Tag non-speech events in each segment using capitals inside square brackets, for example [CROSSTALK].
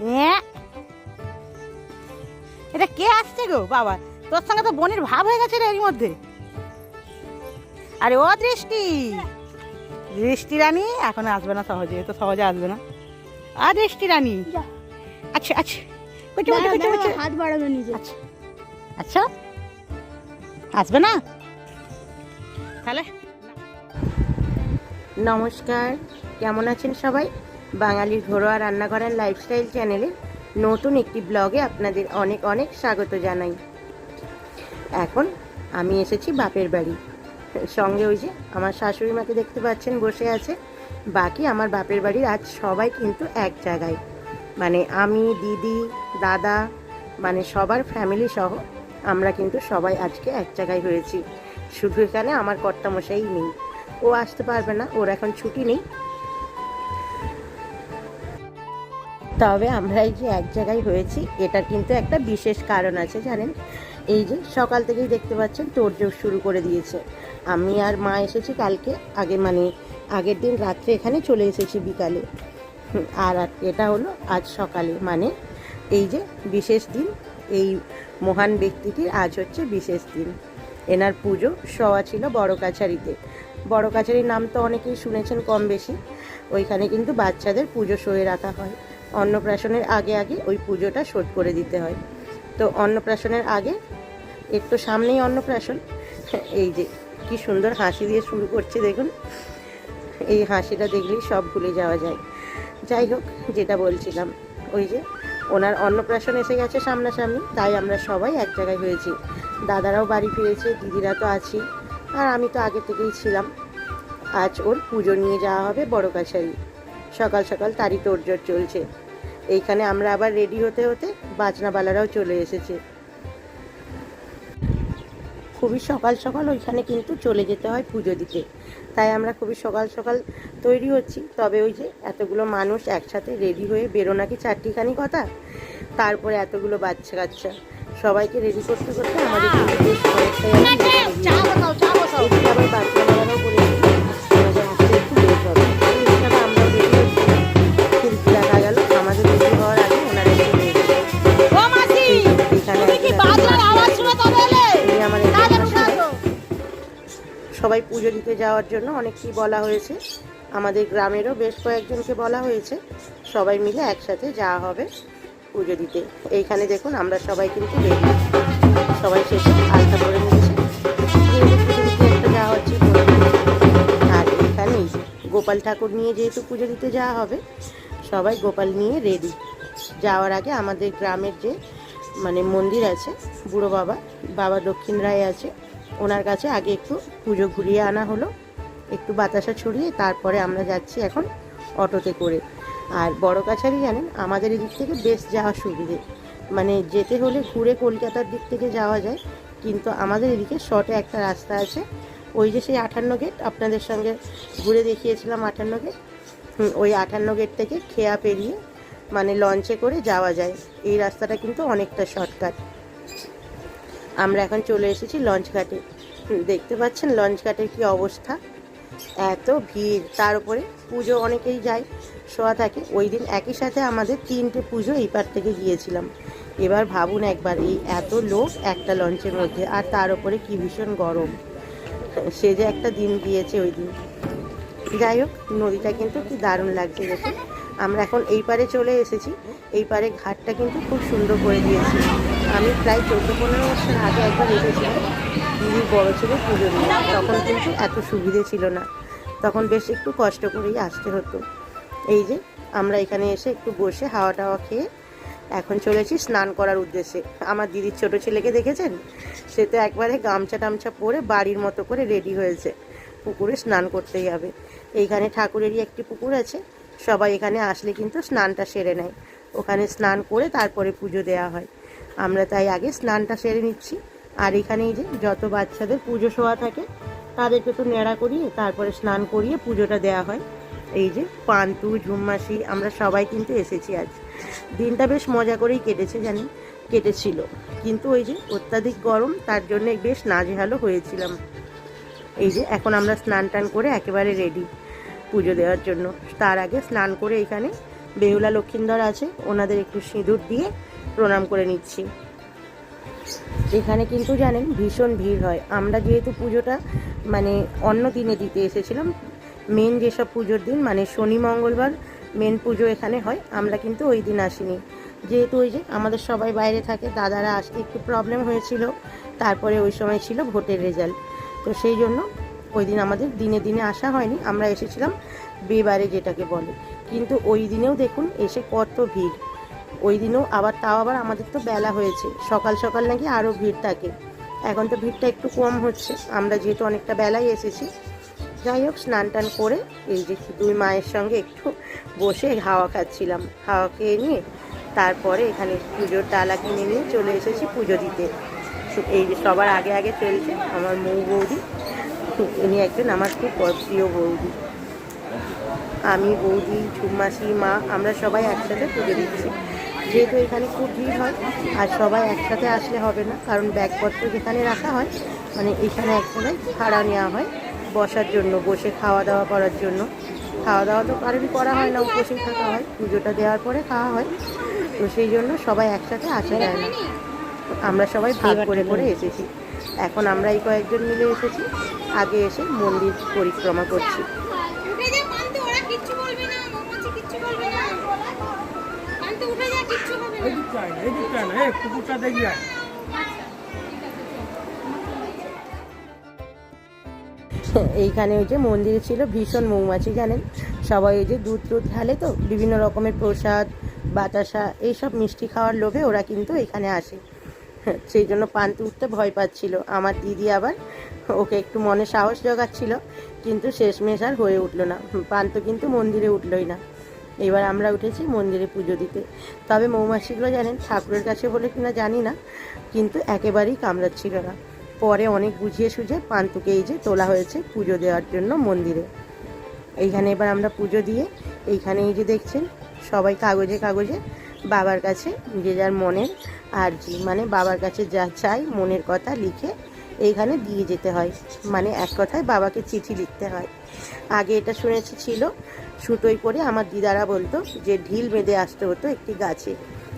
হ্যাঁ? এটা কে আসছে গো? বাবা তোর সঙ্গে তো বোনের ভাব হয়ে গেছে রে এর মধ্যে। আরে ও দৃষ্টি। দৃষ্টি রানী এখন আসবে না সহজে তো সহজে আসবে না। আ দৃষ্টি রানী। আচ্ছা আচ্ছা। হাত বাড়ানো নিজে। আচ্ছা। আচ্ছা। আসবে না? তাহলে। নমস্কার। কেমন আছেন সবাই? বাঙালির ঘরোয়া রান্নাঘরের লাইফস্টাইল চ্যানেলে নতুন একটি ব্লগে আপনাদের অনেক অনেক স্বাগত জানাই। এখন আমি এসেছি বাপের বাড়ি। সঙ্গে ওই যে আমার শাশুড়ি মাকে দেখতে পাচ্ছেন, বসে আছে। বাকি আমার বাপের বাড়ির আজ সবাই কিন্তু এক জায়গায়। মানে আমি, দিদি, দাদা মানে সবার ফ্যামিলি সহ আমরা কিন্তু সবাই আজকে এক জায়গায় হয়েছি। শুধু এখানে আমার কর্তামশাই নেই। ও আসতে পারবে না, ওর এখন ছুটি নেই। তবে আমরা এই যে এক জায়গায় হয়েছি, এটার কিন্তু একটা বিশেষ কারণ আছে জানেন। এই যে সকাল থেকেই দেখতে পাচ্ছেন তোড়জোড় শুরু করে দিয়েছে। আমি আর মা এসেছি কালকে, আগে মানে আগের দিন রাত্রে এখানে চলে এসেছি বিকালে। আর এটা হলো আজ সকালে মানে এই যে বিশেষ দিন, এই মহান ব্যক্তিটির আজ হচ্ছে বিশেষ দিন। এনার পুজো সওয়া ছিল বড় কাছারিতে। বড় কাছারির নাম তো অনেকেই শুনেছেন কম বেশি। ওইখানে কিন্তু বাচ্চাদের পুজো সয়ে রাখা হয়। অন্নপ্রাশনের আগে আগে ওই পুজোটা শোধ করে দিতে হয়। তো অন্নপ্রাশনের আগে একটু সামনেই অন্নপ্রাশন। এই যে কি সুন্দর হাসি দিয়ে শুরু করছে দেখুন। এই হাসিটা দেখলেই সব ভুলে যাওয়া যায়। যাই হোক, যেটা বলছিলাম, ওই যে ওনার অন্নপ্রাশন এসে গেছে সামনাসামনি, তাই আমরা সবাই এক জায়গায় হয়েছি। দাদারাও বাড়ি ফিরেছে, দিদিরা তো আছি আর আমি তো আগে থেকেই ছিলাম। আজ ওর পুজো নিয়ে যাওয়া হবে বড় কাছারি সকাল সকাল তারই তোড়জোড় চলছে। এইখানে আমরা আবার রেডি হতে হতে বাজনাবালারাও চলে এসেছে। খুবই সকাল সকাল ওইখানে কিন্তু চলে যেতে হয় পুজো দিতে। তাই আমরা খুবই সকাল সকাল তৈরি হচ্ছি। তবে ওই যে এতগুলো মানুষ একসাথে রেডি হয়ে বেরো নাকি চারটিখানি কথা তারপরে এতগুলো বাচ্চা কাচ্চা। সবাইকে রেডি করতে করতে আমাদের বেশ সবাই যাওয়ার জন্য অনেককেই বলা হয়েছে। আমাদের গ্রামেরও বেশ কয়েকজনকে বলা হয়েছে। সবাই মিলে একসাথে যাওয়া হবে পুজো দিতে। এইখানে দেখুন, আমরা সবাই কিন্তু রেডি। সবাই শেষে আলতা করে নিয়েছে পুজো দিতে একটা যাওয়া হচ্ছে আর এখানেই গোপাল ঠাকুর নিয়ে যেহেতু পুজো দিতে যাওয়া হবে, সবাই গোপাল নিয়ে রেডি। যাওয়ার আগে আমাদের গ্রামের যে মানে মন্দির আছে, বুড়ো বাবা বাবা দক্ষিণ রায় আছে ওনার কাছে আগে একটু পুজো ঘুরিয়ে আনা হলো। একটু বাতাসা ছড়িয়ে তারপরে আমরা যাচ্ছি এখন অটোতে করে। আর বড় কাছারি জানেন, আমাদের এদিক থেকে বেশ যাওয়া সুবিধে। মানে যেতে হলে ঘুরে কলকাতার দিক থেকে যাওয়া যায়, কিন্তু আমাদের এদিকে শর্টে একটা রাস্তা আছে। ওই যে সেই আঠান্ন গেট আপনাদের সঙ্গে ঘুরে দেখিয়েছিলাম আঠান্ন গেট ওই আঠান্ন গেট থেকে খেয়া পেরিয়ে মানে লঞ্চে করে যাওয়া যায়। এই রাস্তাটা কিন্তু অনেকটা শর্টকাট আমরা এখন চলে এসেছি লঞ্চ ঘাটে। দেখতে পাচ্ছেন লঞ্চ ঘাটের কি অবস্থা? এত ভিড়, তার উপরে পুজো অনেকেই যায়, শোয়া থাকে। ওই দিন একই সাথে আমাদের তিনটে পুজো এই পার থেকে গিয়েছিলাম। এবার ভাবুন একবার, এই এত লোক একটা লঞ্চের মধ্যে, আর তার উপরে কি ভীষণ গরম। সে যে একটা দিন গিয়েছে ওই দিন। যাই হোক, নদীটা কিন্তু কি দারুণ লাগছে দেখুন। আমরা এখন এই পারে চলে এসেছি। এই পারে ঘাটটা কিন্তু খুব সুন্দর করে দিয়েছে। আমি প্রায় চোদ্দ পনেরো বছর আগে একবার এসেছিলাম দিদির বড়ো ছিল পুজো দিয়ে তখন কিন্তু এত সুবিধে ছিল না। তখন বেশ একটু কষ্ট করেই আসতে হতো। এই যে, আমরা এখানে এসে একটু বসে হাওয়া টাওয়া খেয়ে এখন চলেছি স্নান করার উদ্দেশ্যে। আমার দিদির ছোট ছেলেকে দেখেছেন? সে তো একবারে গামছা টামছা পরে বাড়ির মতো করে রেডি হয়েছে। পুকুরে স্নান করতে যাবে এইখানে ঠাকুরেরই একটি পুকুর আছে। সবাই এখানে আসলে কিন্তু স্নানটা সেরে নেয়। ওখানে স্নান করে তারপরে পুজো দেওয়া হয়। আমরা তাই আগে স্নানটা সেরে নিচ্ছি। আর এখানেই যে যত বাচ্চাদের পুজো শোয়া থাকে, তাদেরকে তো নেড়া করিয়ে তারপরে স্নান করিয়ে পুজোটা দেওয়া হয়। এই যে পান্তু ঝুমমাসি, আমরা সবাই কিন্তু এসেছি আজ। দিনটা বেশ মজা করেই কেটেছে জানি, কেটেছিল। কিন্তু ওই যে অত্যাধিক গরম, তার জন্য বেশ নাজেহালও হয়েছিলাম। এই যে এখন আমরা স্নান টান করে একেবারে রেডি পুজো দেওয়ার জন্য। তার আগে স্নান করে এখানে বেহুলা লক্ষিন্দর আছে, ওনাদের একটু সিঁদুর দিয়ে প্রণাম করে নিচ্ছি। এখানে কিন্তু জানেন ভীষণ ভিড় হয়। আমরা যেহেতু পুজোটা মানে অন্য দিনে দিতে এসেছিলাম মেন যেসব পুজোর দিন মানে শনি, মঙ্গলবার মেন পুজো এখানে হয়, আমরা কিন্তু ওই দিন আসিনি। যেহেতু ওই যে আমাদের সবাই বাইরে থাকে, দাদারা আসতে একটু প্রবলেম হয়েছিল, তারপরে ওই সময় ছিল ভোটের রেজাল্ট তো সেই জন্য ওই দিন আমাদের দিনে দিনে আসা হয়নি, আমরা এসেছিলাম বেবারে যেটাকে বলে। কিন্তু ওই দিনেও দেখুন এসে কত ভিড়। ওই দিনেও আবার, তাও আবার আমাদের তো বেলা হয়েছে, সকাল সকাল নাকি আরও ভিড় থাকে। এখন তো ভিড়টা একটু কম হচ্ছে, আমরা যেহেতু অনেকটা বেলায় এসেছি। যাই হোক, স্নান টান করে এই যে দুই মায়ের সঙ্গে একটু বসে হাওয়া খাচ্ছিলাম। হাওয়া খেয়ে নিয়ে তারপরে এখানে পুজোর ডালা কিনে নিয়ে চলে এসেছি পুজো দিতে। এই যে সবার আগে আগে চলছে আমার মৌ বৌদি। ইনি একজন আমার খুব প্রিয় বৌদি। আমি বৌদি ঝুমাসি মা আমরা সবাই একসাথে পুজো দিচ্ছি। যেহেতু এখানে খুব ভিড় হয় আর সবাই একসাথে আসলে হবে না কারণ ব্যাগপত্র যেখানে রাখা হয় মানে এখানে এক জায়গায় ভাড়া নেওয়া হয় বসার জন্য বসে খাওয়া দাওয়া করার জন্য। খাওয়া দাওয়া তো কারোরই করা হয় না উপসেই থাকা হয় পুজোটা দেওয়ার পরে খাওয়া হয়। তো সেই জন্য সবাই একসাথে আসা যায় না। আমরা সবাই ভাগ করে করে এসেছি। এখন আমরা এই কয়েকজন মিলে এসেছি। আগে এসে মন্দির পরিক্রমা করছি। উঠে যা কানতে ওরা কিচ্ছু বলবে না মৌমাছি কিচ্ছু বলবে না। কানতে উঠে যা কিচ্ছু হবে না। এদিক চাই না এদিক চাই না এই কুকুরটা দেখি আয়। এইখানে ওই যে মন্দিরে ছিল ভীষণ মৌমাছি জানেন। সবাই ওই যে দুধ টুধ ঢালে তো বিভিন্ন রকমের প্রসাদ বাতাসা এইসব মিষ্টি খাওয়ার লোভে ওরা কিন্তু এখানে আসে। সেই জন্য পান্তে উঠতে ভয় পাচ্ছিল। আমার দিদি আবার ওকে একটু মনে সাহস জোগাচ্ছিল, কিন্তু শেষমেশ আর হয়ে উঠল না। পান্ত কিন্তু মন্দিরে উঠলোই না। এবার আমরা উঠেছি মন্দিরে পুজো দিতে। তবে মৌমাছিগুলো জানেন, ঠাকুরের কাছে বলে কিনা জানি না, কিন্তু একেবারেই কামড়াচ্ছিল না। পরে অনেক বুঝিয়ে সুঝে পান্তুকে এই যে তোলা হয়েছে পুজো দেওয়ার জন্য মন্দিরে। এইখানে এবার আমরা পুজো দিয়ে এইখানে এই যে দেখছেন, সবাই কাগজে কাগজে বাবার কাছে যে যার মনের আর্জি মানে বাবার কাছে যা চাই মনের কথা লিখে এইখানে দিয়ে যেতে হয়। মানে এক কথায় বাবাকে চিঠি লিখতে হয়। আগে এটা শুনেছি ছিল সুতোই করে আমার দিদারা বলতো যে ঢিল বেঁধে আসতে হতো একটি গাছে।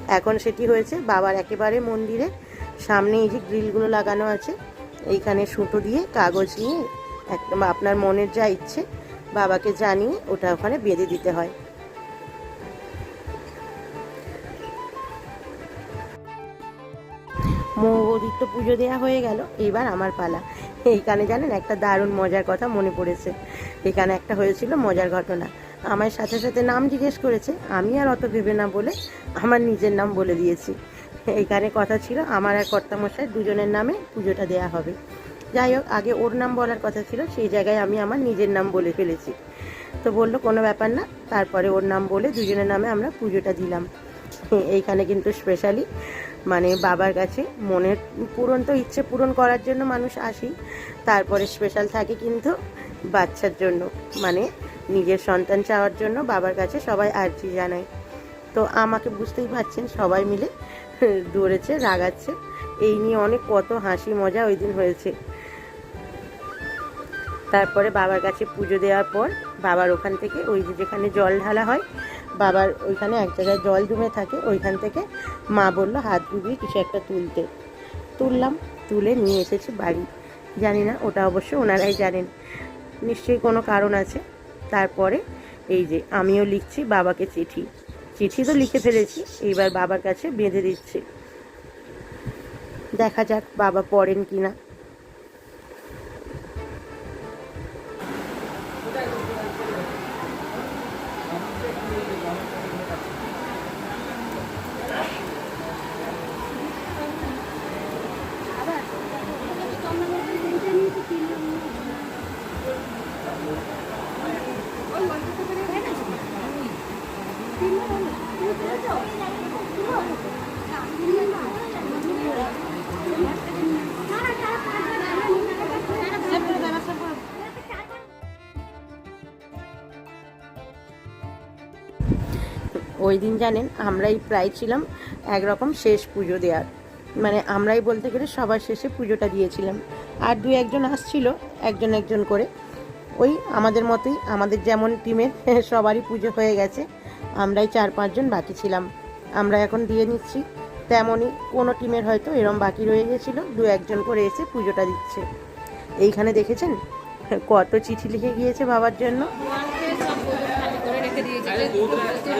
এখন সেটি হয়েছে বাবার একেবারে মন্দিরে। সামনে এই যে গ্রিলগুলো লাগানো আছে, এইখানে সুতো দিয়ে কাগজ নিয়ে একদম আপনার মনের যা ইচ্ছে বাবাকে জানিয়ে ওটা ওখানে বেঁধে দিতে হয়। মৌবৌদির তো পুজো দেওয়া হয়ে গেল, এবার আমার পালা। এইখানে জানেন একটা দারুণ মজার কথা মনে পড়েছে। এখানে একটা হয়েছিল মজার ঘটনা। আমার সাথে সাথে নাম জিজ্ঞেস করেছে, আমি আর অত ভেবে না বলে আমার নিজের নাম বলে দিয়েছি। এইখানে কথা ছিল, আমার আর কর্তামশাই দুজনের নামে পুজোটা দেয়া হবে। যাই হোক, আগে ওর নাম বলার কথা ছিল, সেই জায়গায় আমি আমার নিজের নাম বলে ফেলেছি। তো বলল, কোনো ব্যাপার না, তারপরে ওর নাম বলে দুজনের নামে আমরা পুজোটা দিলাম। এইখানে কিন্তু স্পেশালি মানে বাবার কাছে। মনের পূরণ তো ইচ্ছে পূরণ করার জন্য মানুষ আসি। তারপরে স্পেশাল থাকে কিন্তু বাচ্চার জন্য। মানে নিজের সন্তান চাওয়ার জন্য বাবার কাছে সবাই আর্জি জানায়। তো আমাকে বুঝতেই পারছেন, সবাই মিলে দৌড়েছে, রাগাচ্ছে। এই নিয়ে অনেক কত হাসি মজা ওই দিন হয়েছে। তারপরে বাবার কাছে পুজো দেওয়ার পর বাবার ওখান থেকে ওই যে যেখানে জল ঢালা হয় বাবার ওইখানে এক জায়গায় জল জমে থাকে, ওইখান থেকে মা বলল, হাত ডুবিয়ে কিছু একটা তুলতে। তুললাম, তুলে নিয়ে এসেছি বাড়ি। জানি না, ওটা অবশ্য ওনারাই জানেন। নিশ্চয়ই কোনো কারণ আছে। তারপরে এই যে, আমিও লিখছি, বাবাকে চিঠি। চিঠি তো লিখে ফেলেছি, এইবার বাবার কাছে বেঁধে দিচ্ছি। দেখা যাক বাবা পড়েন কি না ওই দিন জানেন আমরাই প্রায় ছিলাম একরকম শেষ পুজো দেওয়ার মানে আমরাই বলতে গেলে সবার শেষে পুজোটা দিয়েছিলাম। আর দু একজন আসছিল, একজন একজন করে। ওই আমাদের মতোই, আমাদের যেমন টিমের [LAUGHS] সবারই পুজো হয়ে গেছে, আমরাই চার পাঁচজন বাকি ছিলাম। আমরা এখন দিয়ে নিচ্ছি তেমনই কোনো টিমের হয়তো এরম বাকি রয়ে গেছিল, দু একজন করে এসে পুজোটা দিচ্ছে। এইখানে দেখেছেন? কত চিঠি লিখে গিয়েছে বাবার জন্য। রেখে দিয়েছে।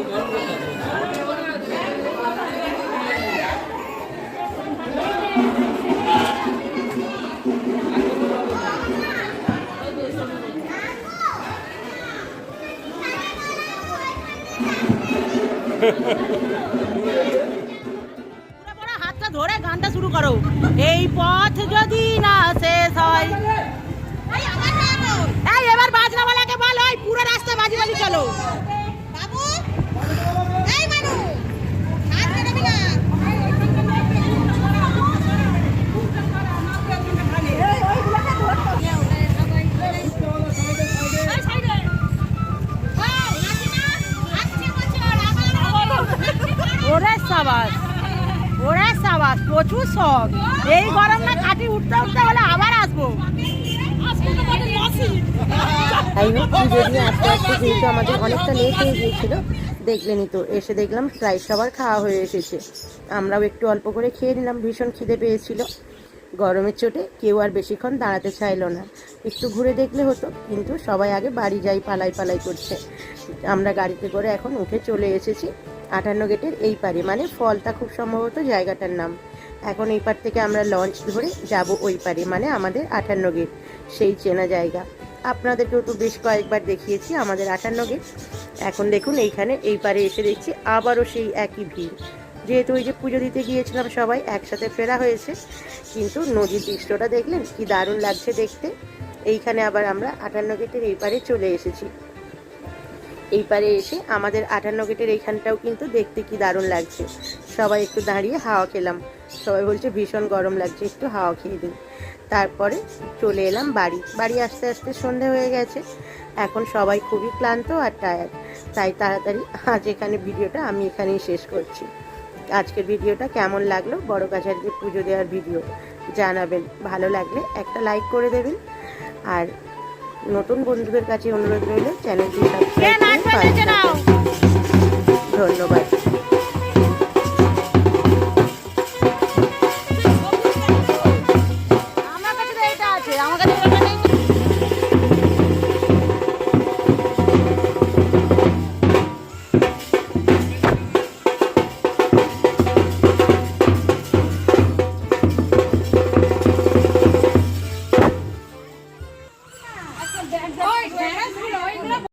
হাতটা ধরে গানটা শুরু করো। এই পথ যদি না শেষ হয় এবার বল ওই পুরো রাস্তা বাজি বাজি চলো। প্রচুর শখ এই গরম না কাটি উঠতে উঠতে হলে আবার আসব। দিয়ে আস্তে আস্তে যেহেতু আমাদের অনেকটা লেট হয়ে গিয়েছিল। দেখলেনই তো, এসে দেখলাম প্রায় সবার খাওয়া হয়ে এসেছে। আমরাও একটু অল্প করে খেয়ে নিলাম, ভীষণ খিদে পেয়েছিল। গরমের চোটে কেউ আর বেশিক্ষণ দাঁড়াতে চাইলো না। একটু ঘুরে দেখলে হতো, কিন্তু সবাই আগে বাড়ি যাই, পালাই পালাই করছে। আমরা গাড়িতে করে এখন উঠে চলে এসেছি আটান্ন গেটের এই পারে। মানে ফলটা খুব সম্ভবত জায়গাটার নাম। এখন এই পার থেকে আমরা লঞ্চ ধরে যাব ওই পারে মানে আমাদের আটান্ন গেট সেই চেনা জায়গা। আপনাদেরকেও তো বেশ কয়েকবার দেখিয়েছি আমাদের আটান্ন গেট এখন দেখুন এইখানে এই পারে এসে দেখছি আবারও সেই একই ভিড়। যেহেতু ওই যে পুজো দিতে গিয়েছিলাম সবাই একসাথে ফেরা হয়েছে, কিন্তু নদীর দৃশ্যটা দেখলেন, কি দারুণ লাগছে দেখতে। এইখানে আবার আমরা আটান্ন গেটের এই পারে চলে এসেছি। এই পারে এসে আমাদের আটান্ন গেটের এইখানটাও কিন্তু দেখতে কি দারুণ লাগছে। সবাই একটু দাঁড়িয়ে হাওয়া খেলাম। সবাই বলছে ভীষণ গরম লাগছে, একটু হাওয়া খেয়ে দিই তারপরে চলে এলাম বাড়ি। বাড়ি আসতে আসতে সন্ধে হয়ে গেছে। এখন সবাই খুবই ক্লান্ত আর টায়ার্ড তাই তাড়াতাড়ি আজ এখানে ভিডিওটা আমি এখানেই শেষ করছি। আজকের ভিডিওটা কেমন লাগল? বড় কাছারিতে পুজো দেওয়ার ভিডিও জানাবেন। ভালো লাগলে একটা লাইক করে দেবেন। আর নতুন বন্ধুদের কাছে অনুরোধ রইল চ্যানেলটি সাবস্ক্রাইব করে ধন্যবাদ।